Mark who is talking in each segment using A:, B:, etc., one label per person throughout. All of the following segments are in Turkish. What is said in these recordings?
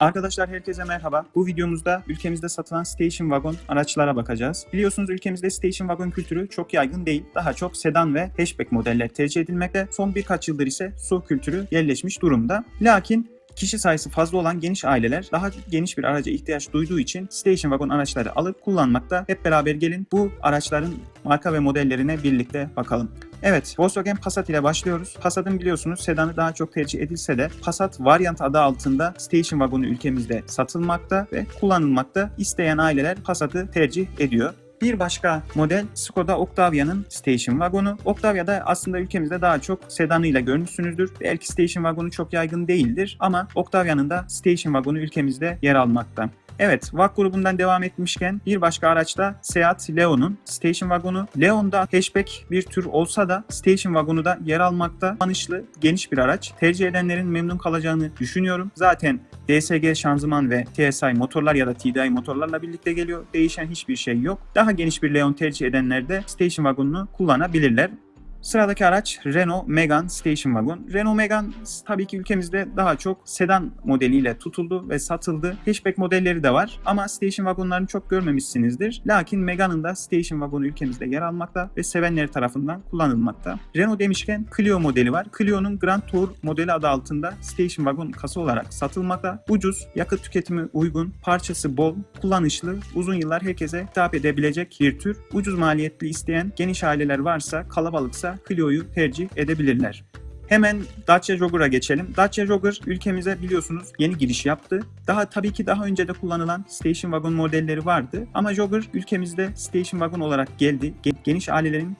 A: Arkadaşlar herkese merhaba. Bu videomuzda ülkemizde satılan station wagon araçlara bakacağız. Biliyorsunuz ülkemizde station wagon kültürü çok yaygın değil. Daha çok sedan ve hatchback modeller tercih edilmekte. Son birkaç yıldır ise SUV kültürü yerleşmiş durumda. Lakin kişi sayısı fazla olan geniş aileler daha geniş bir araca ihtiyaç duyduğu için station wagon araçları alıp kullanmakta. Hep beraber gelin bu araçların marka ve modellerine birlikte bakalım. Evet, Volkswagen Passat ile başlıyoruz. Passat'ın biliyorsunuz sedanı daha çok tercih edilse de Passat Variant adı altında station wagonu ülkemizde satılmakta ve kullanılmakta. İsteyen aileler Passat'ı tercih ediyor. Bir başka model Skoda Octavia'nın station wagonu. Octavia da aslında ülkemizde daha çok sedanıyla görmüşsünüzdür. Belki station wagonu çok yaygın değildir ama Octavia'nın da station wagonu ülkemizde yer almakta. Evet, VAK grubundan devam etmişken bir başka araçta Seat Leon'un station wagonu. Leon'da hatchback bir tür olsa da station wagonu da yer almakta. Kullanışlı, geniş bir araç. Tercih edenlerin memnun kalacağını düşünüyorum. Zaten DSG şanzıman ve TSI motorlar ya da TDI motorlarla birlikte geliyor. Değişen hiçbir şey yok. Daha geniş bir Leon tercih edenler de station wagonunu kullanabilirler. Sıradaki araç Renault Megane Station Wagon. Renault Megane tabii ki ülkemizde daha çok sedan modeliyle tutuldu ve satıldı. Hatchback modelleri de var ama station wagonlarını çok görmemişsinizdir. Lakin Megane'ın da station wagonu ülkemizde yer almakta ve sevenleri tarafından kullanılmakta. Renault demişken Clio modeli var. Clio'nun Grand Tour modeli adı altında station wagon kasa olarak satılmakta. Ucuz, yakıt tüketimi uygun, parçası bol, kullanışlı, uzun yıllar herkese hitap edebilecek bir tür. Ucuz maliyetli isteyen geniş aileler varsa, kalabalıksa Clio'yu tercih edebilirler. Hemen Dacia Jogger'a geçelim. Dacia Jogger ülkemize biliyorsunuz yeni giriş yaptı. Daha tabii ki daha önce de kullanılan station wagon modelleri vardı. Ama Jogger ülkemizde station wagon olarak geldi. Ge- Geniş ailelerin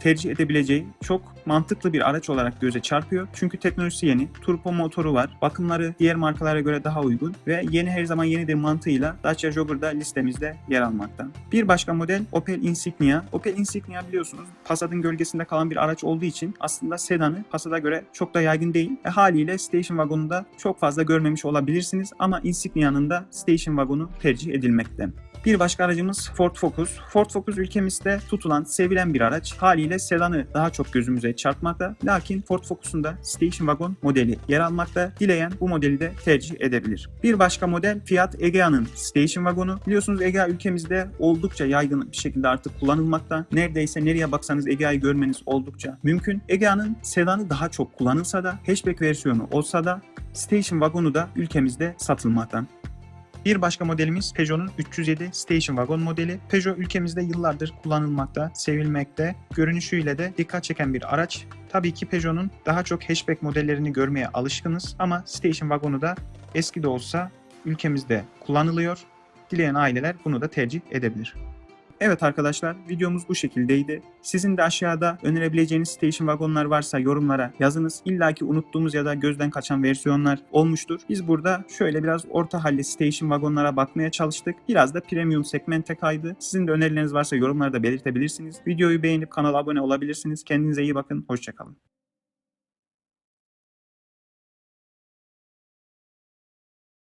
A: tercih edebileceği çok mantıklı bir araç olarak göze çarpıyor. Çünkü teknolojisi yeni, turbo motoru var, bakımları diğer markalara göre daha uygun ve yeni her zaman yeni de mantığıyla Dacia Jogger da listemizde yer almakta. Bir başka model Opel Insignia. Opel Insignia biliyorsunuz Passat'ın gölgesinde kalan bir araç olduğu için aslında sedanı Passat'a göre çok da yaygın değil. E, haliyle station wagonunda çok fazla görmemiş olabilirsiniz ama Insignia'nın da station wagonu tercih edilmekte. Bir başka aracımız Ford Focus. Ford Focus ülkemizde tutulan, sevilen bir araç. Haliyle sedanı daha çok gözümüze çarpmakta. Lakin Ford Focus'un da Station Wagon modeli yer almakta. Dileyen bu modeli de tercih edebilir. Bir başka model Fiat Egea'nın Station Wagon'u. Biliyorsunuz Egea ülkemizde oldukça yaygın bir şekilde artık kullanılmakta. Neredeyse nereye baksanız Egea'yı görmeniz oldukça mümkün. Egea'nın sedanı daha çok kullanılsa da hatchback versiyonu olsa da Station Wagon'u da ülkemizde satılmakta. Bir başka modelimiz Peugeot'un 307 Station Wagon modeli. Peugeot ülkemizde yıllardır kullanılmakta, sevilmekte, görünüşüyle de dikkat çeken bir araç. Tabii ki Peugeot'un daha çok hatchback modellerini görmeye alışkınız ama Station Wagon'u da eski de olsa ülkemizde kullanılıyor. Dileyen aileler bunu da tercih edebilir. Evet arkadaşlar videomuz bu şekildeydi. Sizin de aşağıda önerebileceğiniz station wagonlar varsa yorumlara yazınız. İlla ki unuttuğumuz ya da gözden kaçan versiyonlar olmuştur. Biz burada şöyle biraz orta halli station wagonlara bakmaya çalıştık. Biraz da premium segmente kaydı. Sizin de önerileriniz varsa yorumlarda belirtebilirsiniz. Videoyu beğenip kanala abone olabilirsiniz. Kendinize iyi bakın. Hoşçakalın.